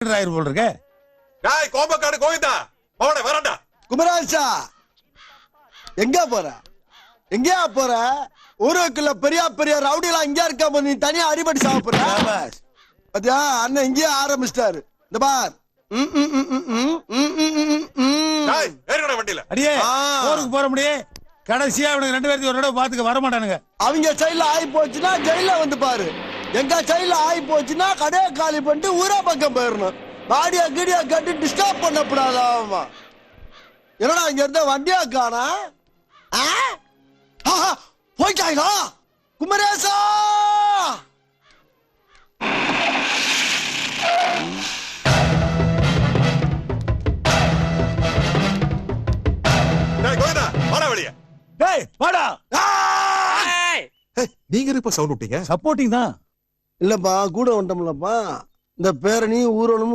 ஆயிரம் போல் இருக்க டாய் கோபக்காடு கோவிந்தா. போட வரடா குமராசா எங்க போற? எங்கயா போற? ஊருக்குள்ள பெரிய பெரிய ரவுடிலாம் எங்கயா இருக்க நீ தனியா அடிபடி சாப்பிடுற? பாத்தியா அண்ணன் இங்கேயே ஆரம்பிச்சிட்டாரு. இந்த பார். வண்டியில. அடியே ஊருக்கு போற முடியே. கடைசியா இவனுக்கு ரெண்டு பேர்த்தையும் ஒரு தடவை பாத்துக்க வர மாட்டானுங்க அவங்க சைட்ல ஆகி போச்சுன்னா ஜெயில வந்து பாரு. எங்க சைடுல ஆகி போச்சுன்னா கடையை காலி பண்ணிட்டு ஊரா பக்கம் போயிடணும் பாடியா கீடியா கட்டி டிஸ்டர்ப் பண்ணக்கூடாது அவன் என்னடா இங்க இருந்த வண்டியா காணா? ஆ? ஆஹா, போயிட்டாங்களா குமரேசா! டேய் கோவிந்தா வாடா வெளிய. டேய் வாடா. நீங்க இப்ப சவுண்ட் விட்டீங்க? சப்போர்ட்டிங் தான். இல்லப்பா கூட வந்துட்டோம்லப்பா இந்த பேரணி ஊர்வலம்